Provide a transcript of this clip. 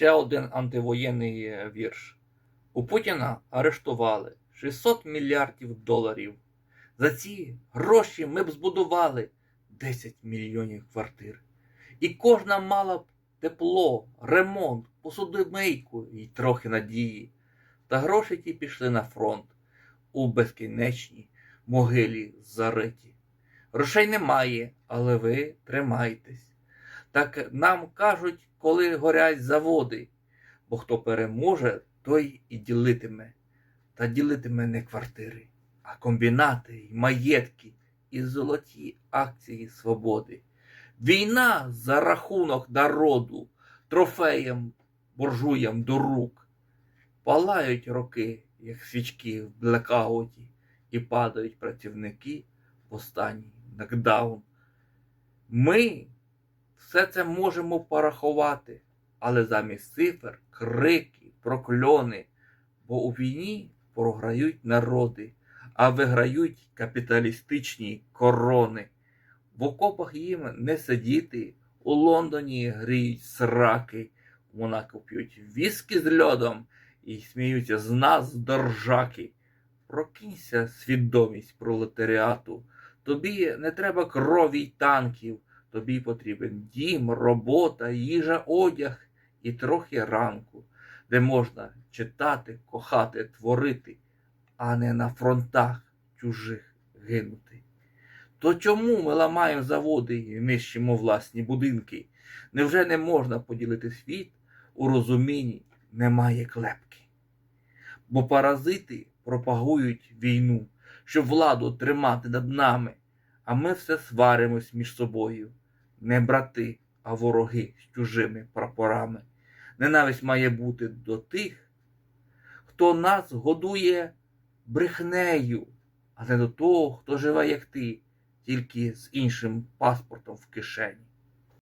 Ще один антивоєнний е, вірш. У Путіна арештували 600 мільярдів доларів. За ці гроші ми б збудували 10 мільйонів квартир. І кожна мала б тепло, ремонт, посудомийку і трохи надії. Та гроші ті пішли на фронт у безкінечній могилі зариті. Грошей немає, але ви тримайтесь. Так нам кажуть, коли горять заводи, бо хто переможе, той і ділитиме. Та ділитиме не квартири, а комбінати й маєтки і золоті акції свободи. Війна за рахунок народу, трофеям буржуям до рук. Палають роки, як свічки в блекауті, і падають працівники в останній нокдаун. Ми все це можемо порахувати, але замість цифр крики, прокльони, бо у війні програють народи, а виграють капіталістичні корони. В окопах їм не сидіти, у Лондоні гріють сраки, Монако п'ють віскі з льодом і сміються з нас доржаки. Прокинься, свідомість пролетаріату. Тобі не треба крові й танків, тобі потрібен дім, робота, їжа, одяг і трохи ранку, де можна читати, кохати, творити, а не на фронтах чужих гинути. То чому ми ламаємо заводи і нищимо власні будинки? Невже не можна поділити світ у розумінні немає клепки? Бо паразити пропагують війну, щоб владу тримати над нами, а ми все сваримось між собою. Не брати, а вороги з чужими прапорами. Ненависть має бути до тих, хто нас годує брехнею, а не до того, хто живе, як ти, тільки з іншим паспортом в кишені.